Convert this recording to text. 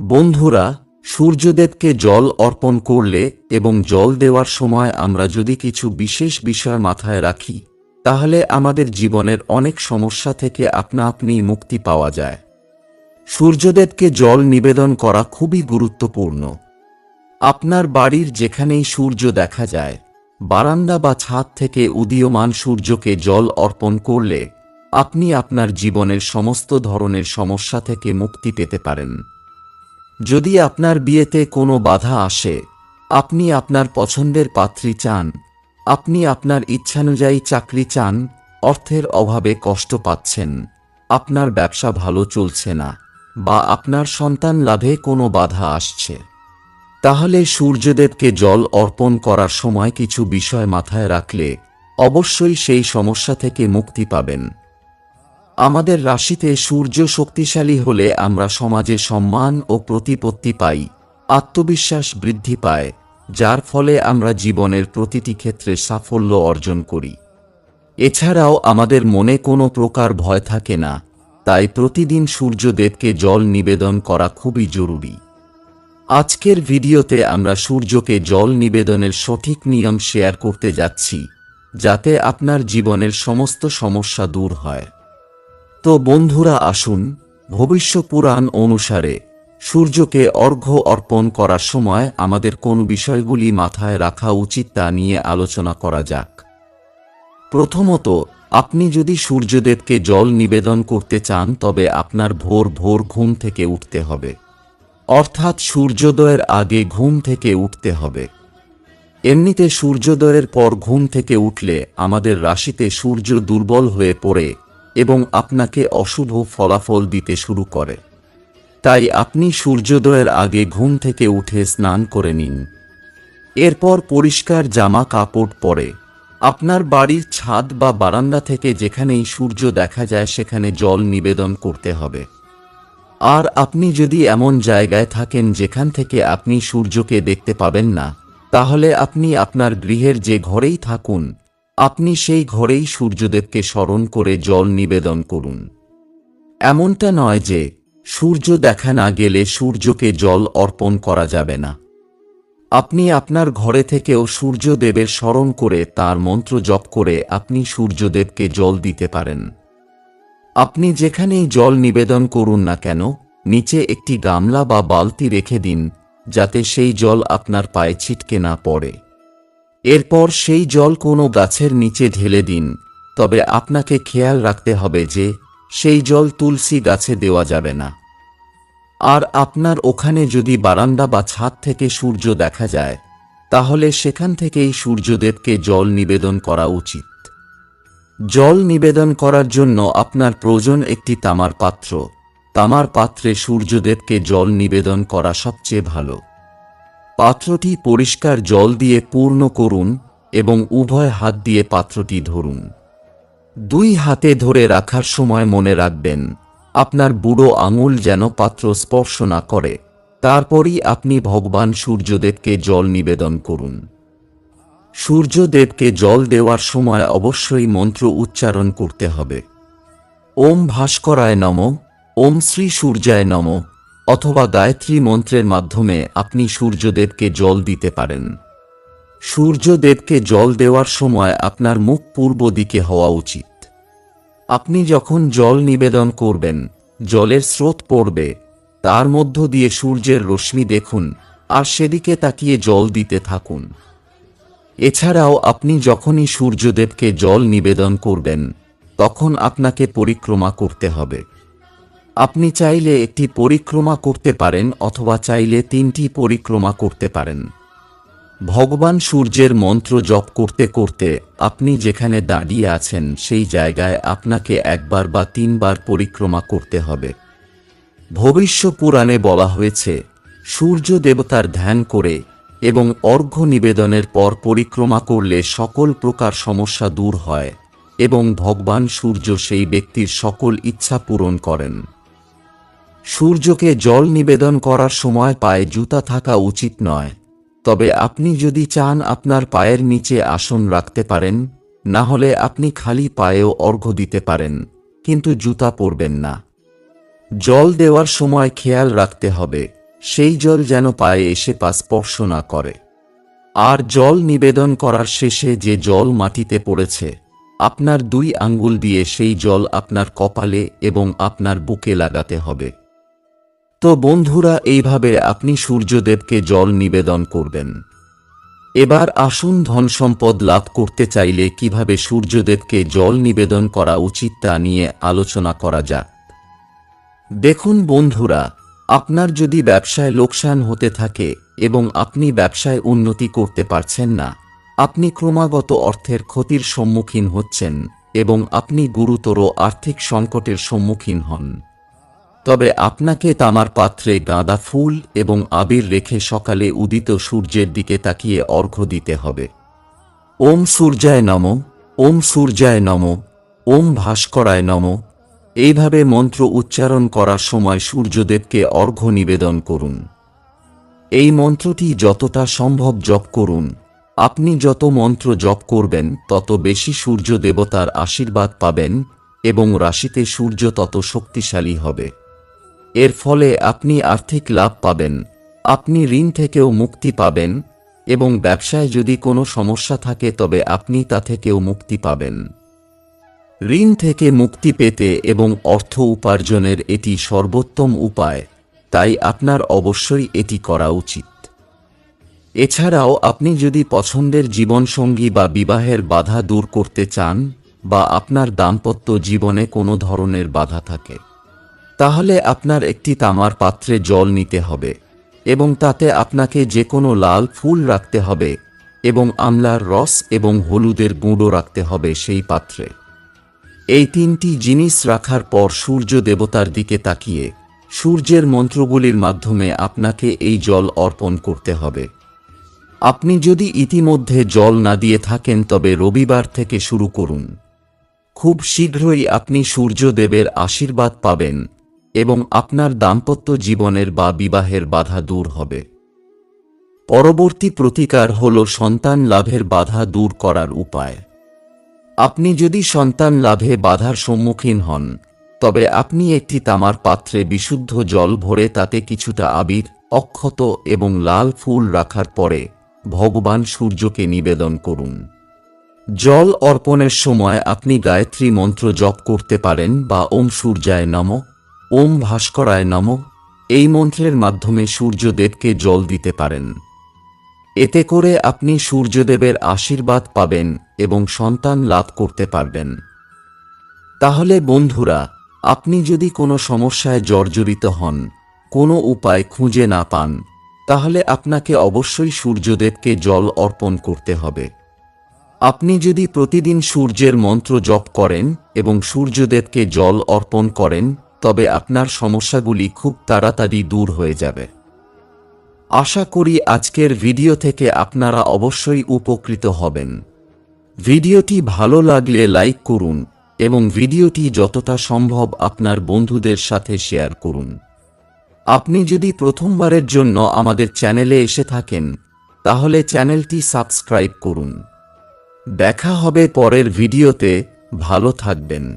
বন্ধুরা, সূর্যদেবকে জল অর্পণ করলে এবং জল দেওয়ার সময় আমরা যদি কিছু বিশেষ বিষয় মাথায় রাখি, তাহলে আমাদের জীবনের অনেক সমস্যা থেকে আপনা আপনি মুক্তি পাওয়া যায়। সূর্যদেবকে জল নিবেদন করা খুবই গুরুত্বপূর্ণ। আপনার বাড়ির যেখানেই সূর্য দেখা যায়, বারান্দা বা ছাদ থেকে উদীয়মান সূর্যকে জল অর্পণ করলে আপনি আপনার জীবনের সমস্ত ধরনের সমস্যা থেকে মুক্তি পেতে পারেন। যদি আপনার বিয়েতে কোনো বাধা আসে, আপনি আপনার পছন্দের পাত্রী চান, আপনি আপনার ইচ্ছানুযায়ী চাকরি চান, অর্থের অভাবে কষ্ট পাচ্ছেন, আপনার ব্যবসা ভালো চলছে না, বা আপনার সন্তান লাভে কোনো বাধা আসছে, তাহলে সূর্যদেবকে জল অর্পণ করার সময় কিছু বিষয় মাথায় রাখলে অবশ্যই সেই সমস্যা থেকে মুক্তি পাবেন। আমাদের রাশিতে সূর্য শক্তিশালী হলে আমরা সমাজে সম্মান ও প্রতিপত্তি পাই, আত্মবিশ্বাস বৃদ্ধি পায়, যার ফলে আমরা জীবনের প্রতিটি ক্ষেত্রে সাফল্য অর্জন করি। এছাড়াও আমাদের মনে কোনো প্রকার ভয় থাকে না, তাই প্রতিদিন সূর্যদেবকে জল নিবেদন করা খুবই জরুরি। আজকের ভিডিওতে আমরা সূর্যকে জল নিবেদনের সঠিক নিয়ম শেয়ার করতে যাচ্ছি, যাতে আপনার জীবনের সমস্ত সমস্যা দূর হয়। তো বন্ধুরা আসুন ভবিষ্য পুরাণ অনুসারে সূর্যকে অর্ঘ্য অর্পণ করার সময় আমাদের কোন বিষয়গুলি মাথায় রাখা উচিত তা নিয়ে আলোচনা করা যাক। প্রথমত, আপনি যদি সূর্যদেবকে জল নিবেদন করতে চান, তবে আপনার ভোর ভোর ঘুম থেকে উঠতে হবে। অর্থাৎ সূর্যোদয়ের আগে ঘুম থেকে উঠতে হবে। এমনিতে সূর্যোদয়ের পর ঘুম থেকে উঠলে আমাদের রাশিতে সূর্য দুর্বল হয়ে পড়ে এবং আপনাকে অশুভ ফলাফল দিতে শুরু করে। তাই আপনি সূর্যোদয়ের আগে ঘুম থেকে উঠে স্নান করে নিন। এরপর পরিষ্কার জামা কাপড় পরে। আপনার বাড়ির ছাদ বা বারান্দা থেকে যেখানেই সূর্য দেখা যায়, সেখানে জল নিবেদন করতে হবে। আর আপনি যদি এমন জায়গায় থাকেন যেখান থেকে আপনি সূর্যকে দেখতে পাবেন না, তাহলে আপনি আপনার গৃহের যে ঘরেই থাকুন আপনি সেই ঘরেই সূর্যদেবকে স্মরণ করে জল নিবেদন করুন। এমনটা নয় যে সূর্য দেখা না গেলে সূর্যকে জল অর্পণ করা যাবে না। আপনি আপনার ঘরে থেকেও সূর্যদেবের স্মরণ করে তার মন্ত্র জপ করে আপনি সূর্যদেবকে জল দিতে পারেন। আপনি যেখানেই জল নিবেদন করুন না কেন, নিচে একটি গামলা বা বালতি রেখে দিন, যাতে সেই জল আপনার পায়ে ছিটকে না পড়ে। এরপর সেই জল কোনো গাছের নিচে ঢেলে দিন, তবে আপনাকে খেয়াল রাখতে হবে যে সেই জল তুলসী গাছে দেওয়া যাবে না। আর আপনার ওখানে যদি বারান্দা বা ছাদ থেকে সূর্য দেখা যায়, তাহলে সেখান থেকেই সূর্যদেবকে জল নিবেদন করা উচিত। জল নিবেদন করার জন্য আপনার প্রয়োজন একটি তামার পাত্র। তামার পাত্রে সূর্যদেবকে জল নিবেদন করা সবচেয়ে ভালো। পাত্রটি পরিষ্কার জল দিয়ে পূর্ণ করুন এবং উভয় হাত দিয়ে পাত্রটি ধরুন। দুই হাতে ধরে রাখার সময় মনে রাখবেন, আপনার বুড়ো আঙুল যেন পাত্র স্পর্শ না করে। তারপরই আপনি ভগবান সূর্যদেবকে জল নিবেদন করুন। সূর্যদেবকে জল দেওয়ার সময় অবশ্যই মন্ত্র উচ্চারণ করতে হবে। ওম ভাস্করায় নম, ওম শ্রী সূর্যায় নম। অথবা গায়ত্রী মন্ত্রের মাধ্যমে আপনি সূর্যদেবকে জল দিতে পারেন। সূর্যদেবকে জল দেওয়ার সময় আপনার মুখ পূর্ব দিকে হওয়া উচিত। আপনি যখন জল নিবেদন করবেন, জলের স্রোত পড়বে, তার মধ্য দিয়ে সূর্যের রশ্মি দেখুন আর সেদিকে তাকিয়ে জল দিতে থাকুন। এছাড়াও আপনি যখনই সূর্যদেবকে জল নিবেদন করবেন, তখন আপনাকে পরিক্রমা করতে হবে। আপনি চাইলে একটি পরিক্রমা করতে পারেন অথবা চাইলে তিনটি পরিক্রমা করতে পারেন। ভগবান সূর্যের মন্ত্র জপ করতে করতে আপনি যেখানে দাঁড়িয়ে আছেন সেই জায়গায় আপনাকে একবার বা তিনবার পরিক্রমা করতে হবে। ভবিষ্য পুরাণে বলা হয়েছে, সূর্য দেবতার ধ্যান করে এবং অর্ঘ্য নিবেদনের পর পরিক্রমা করলে সকল প্রকার সমস্যা দূর হয় এবং ভগবান সূর্য সেই ব্যক্তির সকল ইচ্ছা পূরণ করেন। সূর্যকে জল নিবেদন করার সময় পায়ে জুতা থাকা উচিত নয়। তবে আপনি যদি চান আপনার পায়ের নিচে আসন রাখতে পারেন, না হলে আপনি খালি পায়েও অর্ঘ্য দিতে পারেন, কিন্তু জুতা পরবেন না। জল দেওয়ার সময় খেয়াল রাখতে হবে, সেই জল যেন পায়ে এসে পা স্পর্শ না করে। আর জল নিবেদন করার শেষে যে জল মাটিতে পড়েছে, আপনার দুই আঙ্গুল দিয়ে সেই জল আপনার কপালে এবং আপনার বুকে লাগাতে হবে। তো বন্ধুরা, এইভাবে আপনি সূর্যদেবকে জল নিবেদন করবেন। এবার আসুন ধন সম্পদ লাভ করতে চাইলে কীভাবে সূর্যদেবকে জল নিবেদন করা উচিত তা নিয়ে আলোচনা করা যাক। দেখুন বন্ধুরা, আপনার যদি ব্যবসায় লোকসান হতে থাকে এবং আপনি ব্যবসায় উন্নতি করতে পারছেন না, আপনি ক্রমাগত অর্থের ক্ষতির সম্মুখীন হচ্ছেন এবং আপনি গুরুতর আর্থিক সংকটের সম্মুখীন হন। তবে আপনাকে তামার পাত্রে গাঁদা ফুল এবং আবির রেখে সকালে উদিত সূর্যের দিকে তাকিয়ে অর্ঘ্য দিতে হবে। ওম সূর্যায় নম, ওম সূর্যায় নম, ওম ভাস্করায় নম। এইভাবে মন্ত্র উচ্চারণ করার সময় সূর্যদেবকে অর্ঘ্য নিবেদন করুন। এই মন্ত্রটি যতটা সম্ভব জপ করুন। আপনি যত মন্ত্র জপ করবেন, তত বেশি সূর্য দেবতার আশীর্বাদ পাবেন এবং রাশিতে সূর্য তত শক্তিশালী হবে। এর ফলে আপনি আর্থিক লাভ পাবেন। আপনি ঋণ থেকেও মুক্তি পাবেন এবং ব্যবসায় যদি কোনো সমস্যা থাকে তবে আপনি তা থেকেও মুক্তি পাবেন। ঋণ থেকে মুক্তি পেতে এবং অর্থ উপার্জনের এটি সর্বোত্তম উপায়, তাই আপনার অবশ্যই এটি করা উচিত। এছাড়াও আপনি যদি পছন্দের জীবনসঙ্গী বা বিবাহের বাধা দূর করতে চান বা আপনার দাম্পত্য জীবনে কোনো ধরনের বাধা থাকে তাহলে আপনার একটি তামার পাত্রে জল নিতে হবে, এবং তাতে আপনাকে যে কোনো লাল ফুল রাখতে হবে, এবং আমলার রস এবং হলুদের গুঁড়ো রাখতে হবে সেই পাত্রে। এই তিনটি জিনিস রাখার পর সূর্য দেবতার দিকে তাকিয়ে, সূর্যের মন্ত্রগুলির মাধ্যমে আপনাকে এই জল অর্পণ করতে হবে। আপনি যদি ইতিমধ্যে জল না দিয়ে থাকেন, তবে রবিবার থেকে শুরু করুন। খুব শীঘ্রই আপনি সূর্যদেবের আশীর্বাদ পাবেন। এবং আপনার দাম্পত্য জীবনের বা বিবাহের বাধা দূর হবে। পরবর্তী প্রতিকার হল সন্তান লাভের বাধা দূর করার উপায়। আপনি যদি সন্তান লাভে বাধার সম্মুখীন হন, তবে আপনি একটি তামার পাত্রে বিশুদ্ধ জল ভরে তাতে কিছুটা আবির, অক্ষত এবং লাল ফুল রাখার পরে ভগবান সূর্যকে নিবেদন করুন। জল অর্পণের সময় আপনি গায়ত্রী মন্ত্র জপ করতে পারেন বা ওম সূর্যায় নম। ওম ভাস্করায় নম। এই মন্ত্রের মাধ্যমে সূর্যদেবকে জল দিতে পারেন। এতে করে আপনি সূর্যদেবের আশীর্বাদ পাবেন এবং সন্তান লাভ করতে পারবেন। তাহলে বন্ধুরা, আপনি যদি কোনো সমস্যায় জর্জরিত হন, কোনো উপায় খুঁজে না পান, তাহলে আপনাকে অবশ্যই সূর্যদেবকে জল অর্পণ করতে হবে। আপনি যদি প্রতিদিন সূর্যের মন্ত্র জপ করেন এবং সূর্যদেবকে জল অর্পণ করেন তবে আপনার সমস্যাগুলি খুব তাড়াতাড়ি দূর হয়ে যাবে। আশা করি আজকের ভিডিও থেকে আপনারা অবশ্যই উপকৃত হবেন। ভিডিওটি ভালো লাগলে লাইক করুন এবং ভিডিওটি যতটা সম্ভব আপনার বন্ধুদের সাথে শেয়ার করুন। আপনি যদি প্রথমবারের জন্য আমাদের চ্যানেলে এসে থাকেন, তাহলে চ্যানেলটি সাবস্ক্রাইব করুন। দেখা হবে পরের ভিডিওতে, ভালো থাকবেন।